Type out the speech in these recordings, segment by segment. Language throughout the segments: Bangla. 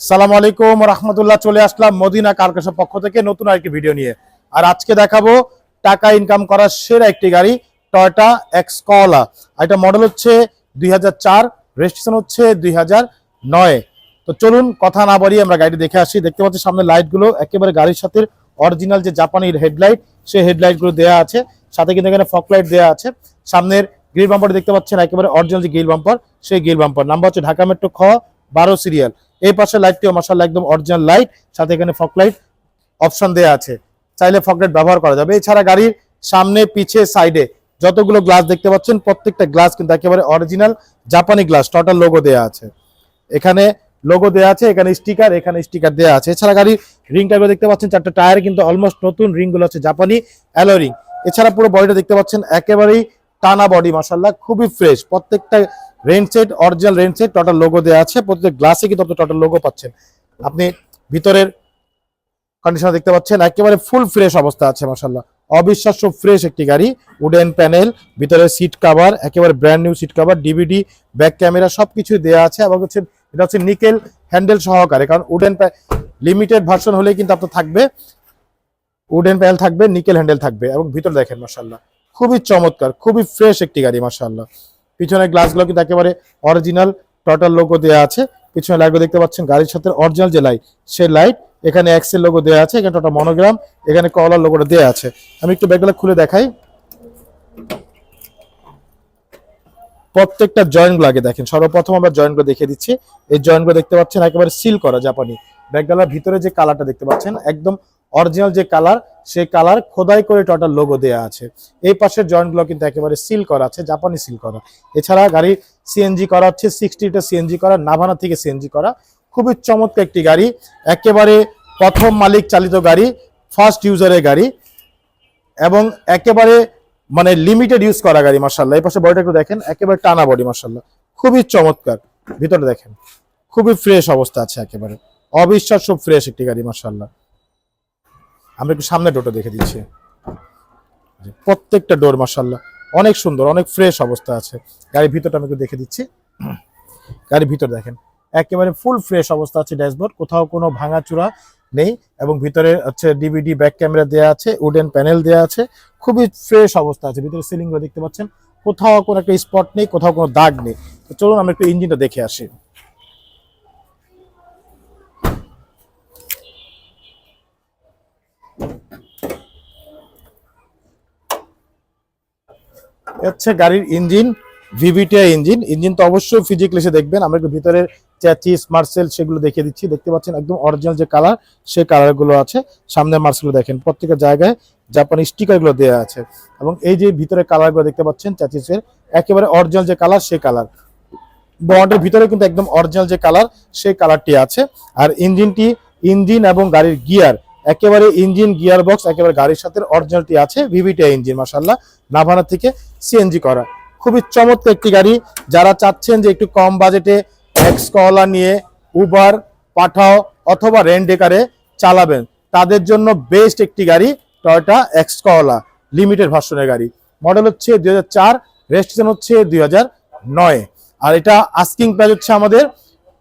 সালাম আলাইকুম রহমতুল্লাহ, চলে আসলাম মদিনা কারকাসের পক্ষ থেকে নতুন আরেকটি ভিডিও নিয়ে। আর আজকে দেখাবো টাকা ইনকাম করার সেরা একটি গাড়ি টয়টা এক্স কলা এটা মডেল হচ্ছে দুই হাজার চার রেজিস্ট্রেশন হচ্ছে দুই হাজার নয়। তো চলুন কথা না বাড়িয়ে আমরা গাড়িটি দেখে আসি। দেখতে পাচ্ছি সামনে লাইটগুলো একেবারে গাড়ির সাথে অরিজিনাল যে জাপানির হেডলাইট সেই হেডলাইটগুলো দেওয়া আছে। সাথে কিন্তু এখানে ফক লাইট দেওয়া আছে। সামনের গ্রিল বাম্পার দেখতে পাচ্ছেন, একেবারে অরিজিনাল যে গ্রিল বাম্পার সেই গ্রিল বাম্পার নাম্বার হচ্ছে ঢাকা মেট্রো খ, বারো সিরিয়াল এই পাশে লাইটটিও মাসাল্লাহ একদম অরিজিনাল লাইট সাথে এখানে ফক লাইট অপশন দেওয়া আছে। চাইলে ফক লাইট ব্যবহার করা যাবে। এছাড়া গাড়ির সামনে, পিছে সাইডে যতগুলো গ্লাস দেখতে পাচ্ছেন, প্রত্যেকটা গ্লাস কিন্তু একেবারে অরিজিনাল জাপানি গ্লাস টোটাল লোগো দেওয়া আছে। এখানে লোগো দেওয়া আছে, এখানে স্টিকার এখানে স্টিকার দেওয়া আছে। এছাড়া গাড়ির রিং টাইপের দেখতে পাচ্ছেন, চারটা টায়ার কিন্তু অলমোস্ট নতুন রিংগুলো হচ্ছে জাপানি অ্যালো রিং এছাড়া পুরো বডিটা দেখতে পাচ্ছেন, একেবারেই টানা বডি মাসাল্লাহ খুবই ফ্রেশ প্রত্যেকটা rain set, original rain set total logo দেওয়া আছে। প্রত্যেক গ্লাসে কিন্তু আপনি টোটাল লোগো পাচ্ছেন। আপনি ভিতরের কন্ডিশন দেখতে পাচ্ছেন, একেবারে ফুল ফ্রেশ অবস্থা আছে মাসাল্লাহ অবিশ্বাস্য ফ্রেশ একটি গাড়ি উডেন প্যানেল ভিতরে সিট কভার একেবারে brand new seat cover DVD back camera সবকিছু দেওয়া আছে এবং হচ্ছে, এটা হচ্ছে নিকেল হ্যান্ডেল সহকারে, কারণ উডেন লিমিটেড ভার্সন হলে কিন্তু আপনার থাকবে উডেন প্যানেল থাকবে নিকেল হ্যান্ডেল থাকবে এবং ভিতরে দেখেন মাসাল্লাহ খুবই চমৎকার, খুবই ফ্রেশ একটি গাড়ি মাসাল্লাহ পিছনের গ্লাসগুলো কিন্তু একেবারে অরিজিনাল টোটাল লোগো দেওয়া আছে। পিছনে লাইটগুলো দেখতে পাচ্ছেন, গাড়ির সাথে অরিজিনাল যে লাইট সে লাইট এখানে এক্সেল লোগো দেওয়া আছে, এখানে টোটাল মনোগ্রাম এখানে কলার লোগোটা দেওয়া আছে। আমি একটু ব্যাগগুলো খুলে দেখাই। প্রত্যেকটা জয়েন্টগুলো আগে দেখেন, সর্বপ্রথম আমরা জয়েন্টগুলো দেখিয়ে দিচ্ছি। এই জয়েন্টগুলো দেখতে পাচ্ছেন একেবারে সিল করা জাপানি। ব্যাগডালার ভিতরে যে কালারটা দেখতে পাচ্ছেন, একদম অরিজিনাল যে কালার, সেই কালার খোদাই করে টোটাল লোগো দেওয়া আছে। এই পাশের জয়েন্টগুলো কিন্তু একেবারে সিল করা আছে জাপানি সিল করা। এছাড়া গাড়ি সিএনজি করা হচ্ছে সিক্সটিটা সিএনজি করা নাভানা থেকে সিএনজি করা। খুবই চমৎকার একটি গাড়ি, একেবারে প্রথম মালিক চালিত গাড়ি ফার্স্ট ইউজারের গাড়ি, এবং একেবারে মানে লিমিটেড ইউজ করা গাড়ি মার্শাল্লাহ এই পাশে বডিটা একটু দেখেন, একেবারে টানা বডি মার্শাল্লাহ খুবই চমৎকার। ভিতরে দেখেন, খুবই ফ্রেশ অবস্থা আছে একেবারে। অবিশ্বাস্য ফ্রেশ একটি গাড়ি মার্শাল্লাহ আমরা একটু সামনে ডোরটা দেখে দিচ্ছি। প্রত্যেকটা ডোর মার্শাল্লাহ অনেক সুন্দর, অনেক ফ্রেশ অবস্থা আছে। গাড়ির ভিতরটা আমি একটু দেখে দিচ্ছি। গাড়ির ভিতর দেখেন, একেবারে ফুল ফ্রেশ অবস্থা আছে ড্যাশবোর্ড কোথাও কোনো ভাঙাচুরা নেই এবং ভিতরে হচ্ছে ডিভিডি ব্যাক ক্যামেরা দেওয়া আছে উডেন প্যানেল দেওয়া আছে, খুবই ফ্রেশ অবস্থা আছে। ভিতরে সিলিংগুলো দেখতে পাচ্ছেন, কোথাও কোনো একটা স্পট নেই, কোথাও কোনো দাগ নেই। চলুন আমরা একটু ইঞ্জিনটা দেখে আসি। হচ্ছে গাড়ির ইঞ্জিন ভিভিটিআই ইঞ্জিন। ইঞ্জিন তো অবশ্যই ফিজিক্যালি এসে দেখবেন। আমরা একটু ভিতরের চ্যাচিস, মার্সেল সেগুলো দেখিয়ে দিচ্ছি। দেখতে পাচ্ছেন একদম অরিজিনাল যে কালার সেই কালারগুলো আছে। সামনের মার্সেলগুলো দেখেন, প্রত্যেকটা জায়গায় জাপানি স্টিকারগুলো দেওয়া আছে। এবং এই যে ভিতরে কালারগুলো দেখতে পাচ্ছেন চ্যাচিসের, একেবারে অরিজিনাল যে কালার সেই কালার বন্ডের ভিতরে কিন্তু একদম অরিজিনাল যে কালার সেই কালারটি আছে। আর ইঞ্জিনটি ইঞ্জিন এবং গাড়ির গিয়ার একেবারে ইঞ্জিন গিয়ার বক্স একেবারে গাড়ির সাথে অরিজিনালটি আছে ভিভিটিআই ইঞ্জিন মাসাল্লাহ নাভানা থেকে সিএনজি করা। খুবই চমৎকার একটি গাড়ি। যারা চাচ্ছেন যে একটু কম বাজেটে এক্স কলা নিয়ে উবার পাঠাও অথবা রেন্টেকারে চালাবেন, তাদের জন্য বেস্ট একটি গাড়ি টয়টা এক্স কলা লিমিটেড ভার্সনের গাড়ি। মডেল হচ্ছে দুই হাজার চার রেজিস্ট্রেশন হচ্ছে দুই হাজার নয়। আর এটা আস্কিং প্রাইস হচ্ছে আমাদের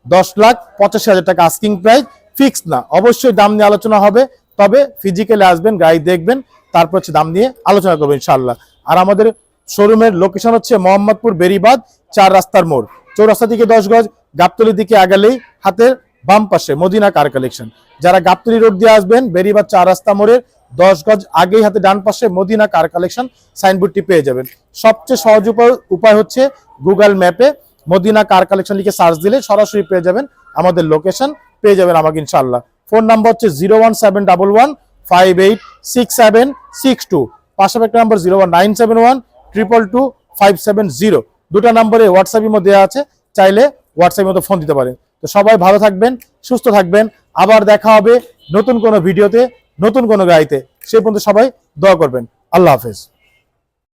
দশ লাখ পঁচাশি হাজার টাকা আস্কিং প্রাইস ফিক্স না। অবশ্যই দাম নিয়ে আলোচনা হবে, তবে ফিজিক্যালি আসবেন, গাড়ি দেখবেন, তারপর হচ্ছে দাম নিয়ে আলোচনা করবেন ইনশাল্লাহ আর আমাদের শোরুমের লোকেশন হচ্ছে মোহাম্মদপুর বেরিবাদ, চার রাস্তার মোড়। চৌরাস্তা দিকে দশ গজ গাবতলির দিকে আগালেই হাতের বাম পাশে মদিনা কার কালেকশন যারা গাবতলি রোড দিয়ে আসবেন, বেরিবাদ চার রাস্তা মোড়ের দশ গজ আগেই হাতে ডান পাশে মদিনা কার কালেকশন সাইনবোর্ডটি পেয়ে যাবেন। সবচেয়ে সহজ উপায় উপায় হচ্ছে গুগল ম্যাপে মদিনা কার কালেকশন লিখে সার্চ দিলে সরাসরি পেয়ে যাবেন আমাদের লোকেশন পেয়ে যাবেন আমাকে ইনশাল্লাহ ফোন নাম্বার হচ্ছে zero one seven double one five eight six seven six two পাশাপাশি একটা number zero one nine seven one triple two five seven zero দুটো নাম্বারে হোয়াটসঅ্যাপের মধ্যে দেওয়া আছে, চাইলে হোয়াটসঅ্যাপের মধ্যে ফোন দিতে পারেন। তো সবাই ভালো থাকবেন, সুস্থ থাকবেন। আবার দেখা হবে নতুন কোনো ভিডিওতে নতুন কোনো গাড়িতে। সেই পর্যন্ত সবাই দোয়া করবেন। আল্লাহ হাফেজ।